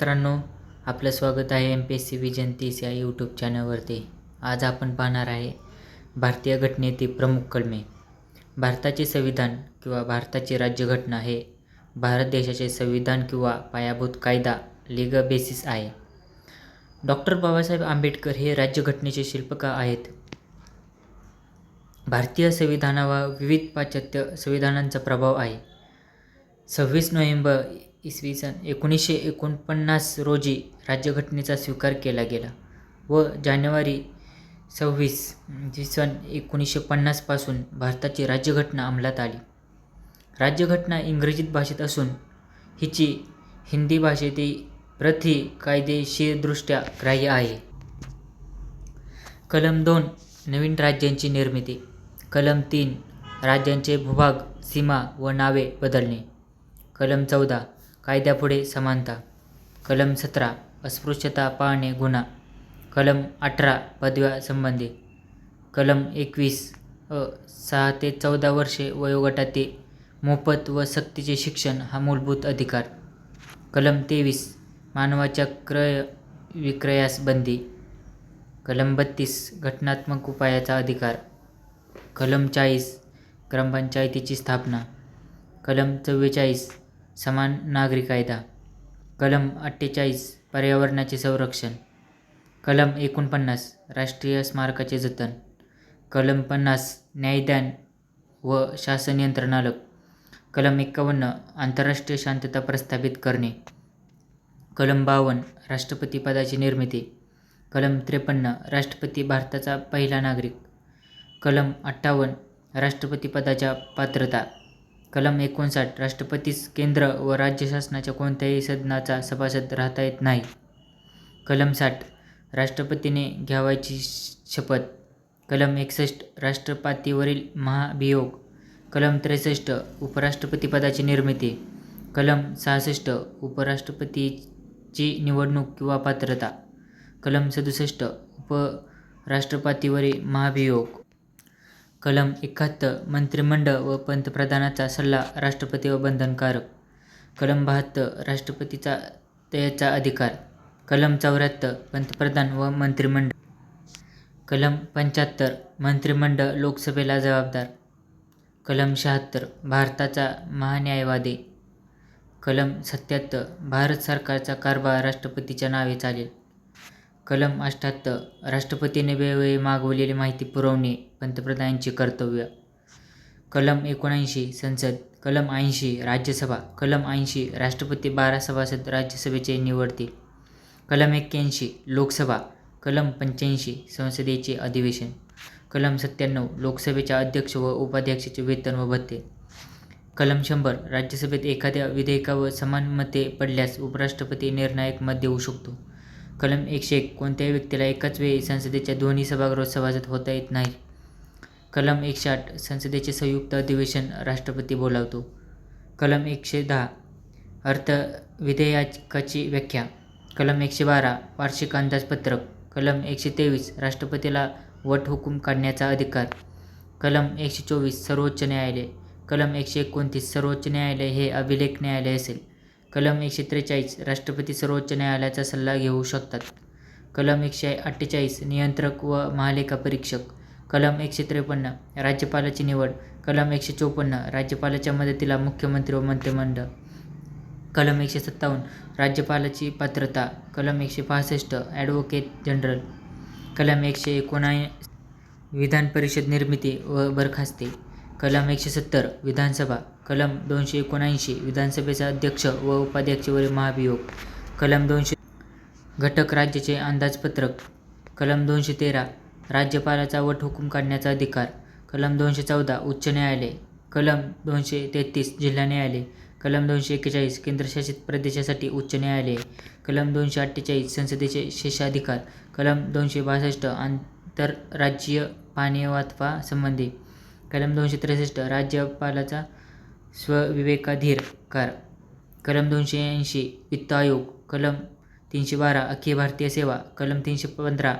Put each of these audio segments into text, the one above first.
मित्रांनो आपलं स्वागत आहे एम पी एस सी विजंतीस या यूट्यूब चॅनलवरती. आज आपण पाहणार आहे भारतीय घटनेतील प्रमुख कलमे. भारताचे संविधान किंवा भारताची राज्यघटना हे भारत देशाचे संविधान किंवा पायाभूत कायदा लीग बेसिस आहे. डॉक्टर बाबासाहेब आंबेडकर हे राज्यघटनेचे शिल्पकार आहेत. भारतीय संविधानावर विविध पाश्चात्य संविधानांचा प्रभाव आहे. सव्वीस नोव्हेंबर इसवी सन एकोणीसशे एकोणपन्नास रोजी राज्यघटनेचा स्वीकार केला गेला व जानेवारी सव्वीस जी सन एकोणीसशे पन्नासपासून भारताची राज्यघटना अंमलात आली. राज्यघटना इंग्रजीत भाषेत असून हिची हिंदी भाषेतील प्रति कायदेशीरदृष्ट्या ग्राह्य आहे. कलम दोन नवीन राज्यांची निर्मिती. कलम तीन राज्यांचे भूभाग सीमा व नावे बदलणे. कलम चौदा कायद्यापुढे समानता. कलम सतरा अस्पृश्यता पाळणे गुन्हा. कलम अठरा पदव्या संबंधी. कलम एकवीस अ सहा ते चौदा वर्षे वयोगटातील मोफत व सक्तीचे शिक्षण हा मूलभूत अधिकार. कलम तेवीस मानवाच्या क्रय विक्रयास बंदी. कलम बत्तीस घटनात्मक उपायाचा अधिकार. कलम चाळीस ग्रामपंचायतीची स्थापना. कलम चव्वेचाळीस समान नागरी कायदा. कलम अठ्ठेचाळीस पर्यावरणाचे संरक्षण. कलम एकोणपन्नास राष्ट्रीय स्मारकाचे जतन. कलम पन्नास न्यायदान व शासन यंत्रणालक कलम एकावन्न आंतरराष्ट्रीय शांतता प्रस्थापित करणे. कलम बावन्न राष्ट्रपती पदाची निर्मिती. कलम त्रेपन्न राष्ट्रपती भारताचा पहिला नागरिक. कलम अठ्ठावन्न राष्ट्रपती पदाच्या पात्रता. कलम एकोणसाठ राष्ट्रपतीस केंद्र व राज्य शासनाच्या कोणत्याही सदनाचा सभासद राहता येत नाही. कलम साठ राष्ट्रपतीने घ्यावायची शपथ. कलम एकसष्ट राष्ट्रपतीवरील महाभियोग. कलम त्रेसष्ट उपराष्ट्रपती पदाची निर्मिती. कलम सहासष्ट उपराष्ट्रपतीची निवडणूक किंवा पात्रता. कलम सदुसष्ट उपराष्ट्रपतीवरील महाभियोग. कलम एकाहत्तर मंत्रिमंडळ व पंतप्रधानाचा सल्ला राष्ट्रपतीवर बंधनकारक. कलम बहात्तर राष्ट्रपतीचा त्याचा अधिकार. कलम चौऱ्याहत्तर पंतप्रधान व मंत्रिमंडळ. कलम पंच्याहत्तर मंत्रिमंडळ लोकसभेला जबाबदार. कलम शहात्तर भारताचा महान्यायवादी. कलम सत्याहत्तर भारत सरकारचा कारभार राष्ट्रपतीच्या नावे चालेल. कलम अठ्ठ्याहत्तर राष्ट्रपतीने वेळोवेळी मागवलेली माहिती पुरवणे पंतप्रधानांचे कर्तव्य. कलम एकोणऐंशी संसद. कलम ऐंशी राज्यसभा. कलम ऐंशी राष्ट्रपती बारा सभासद राज्यसभेचे निवडतील. कलम एक्क्याऐंशी लोकसभा. कलम पंच्याऐंशी संसदेचे अधिवेशन. कलम सत्त्याण्णव लोकसभेच्या अध्यक्ष व उपाध्यक्षाचे वेतन व भत्ते. कलम शंभर राज्यसभेत एखाद्या विधेयकावर समान मते पडल्यास उपराष्ट्रपती निर्णायक मत देऊ शकतो. कलम एकशे एक कोणत्याही व्यक्तीला एकाच वेळी संसदेच्या दोन्ही सभागृहात सभासद होता येत नाही. कलम एकशे आठ संसदेचे संयुक्त अधिवेशन राष्ट्रपती बोलावतो. कलम एकशे दहा अर्थ विधेयकाची व्याख्या. कलम एकशे बारा वार्षिक अंदाजपत्रक. कलम एकशे तेवीस राष्ट्रपतीला वटहुकूम काढण्याचा अधिकार. कलम एकशे चोवीस सर्वोच्च न्यायालय. कलम एकशे एकोणतीस सर्वोच्च न्यायालय हे अभिलेख न्यायालय असेल. कलम एकशे त्रेचाळीस राष्ट्रपती सर्वोच्च न्यायालयाचा सल्ला घेऊ शकतात. कलम एकशे अठ्ठेचाळीस नियंत्रक व महालेखा परीक्षक. कलम एकशे त्रेपन्न राज्यपालाची निवड. कलम एकशे चोपन्न राज्यपालाच्या मदतीला मुख्यमंत्री व मंत्रिमंडळ. कलम एकशे सत्तावन्न राज्यपालाची पात्रता. कलम एकशे पासष्ट ॲडव्होकेट जनरल कलम एकशे एकोणा विधान परिषद निर्मिती व बरखास्ती. कलम एकशे सत्तर विधानसभा. कलम दोनशे एकोणऐंशी विधानसभेचा अध्यक्ष व उपाध्यक्षवरील महाभियोग. कलम दोनशे घटक राज्याचे अंदाजपत्रक. कलम दोनशे तेरा राज्यपालाचा वट हुकूम काढण्याचा अधिकार. कलम दोनशे चौदा उच्च न्यायालय. कलम दोनशे तेहतीस जिल्हा न्यायालय. कलम दोनशे एक्केचाळीस केंद्रशासित प्रदेशासाठी उच्च न्यायालय. कलम दोनशे अठ्ठेचाळीस संसदेचे शेषाधिकार. कलम दोनशे बासष्ट आंतरराज्यीय पाणीवाटपा संबंधी कलम दोनशे त्रेसष्ट राज्यपालाचा स्वविवेकाधीर कार कलम दोनशे ऐंशी वित्त आयोग. कलम तीनशे बारा अखिल भारतीय सेवा. कलम तीनशे पंधरा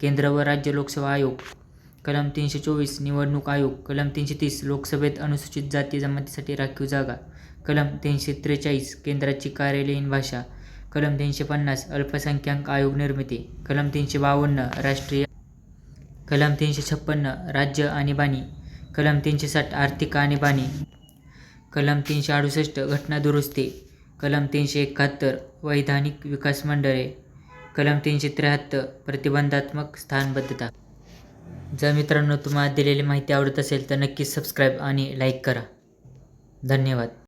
केंद्र व राज्य लोकसेवा आयोग. कलम तीनशे चोवीस निवडणूक आयोग. कलम तीनशे तीस लोकसभेत अनुसूचित जाती जमातीसाठी राखीव जागा. कलम तीनशे त्रेचाळीस केंद्राची कार्यालयीन भाषा. कलम तीनशे पन्नास अल्पसंख्याक आयोग निर्मिती. कलम तीनशे बावन्न राष्ट्रीय कलम तीनशे छप्पन्न राज्य आणीबाणी. कलम तीनशे साठ आर्थिक आणीबाणी. कलम तीनशे अडुसष्ट घटना दुरुस्ती. कलम तीनशे एकाहत्तर वैधानिक विकास मंडळे. कलम तीनशे त्र्याहत्तर प्रतिबंधात्मक स्थानबद्धता. जर मित्रांनो तुम्हाला दिलेली माहिती आवडत असेल तर नक्कीच सबस्क्राईब आणि लाईक करा. धन्यवाद.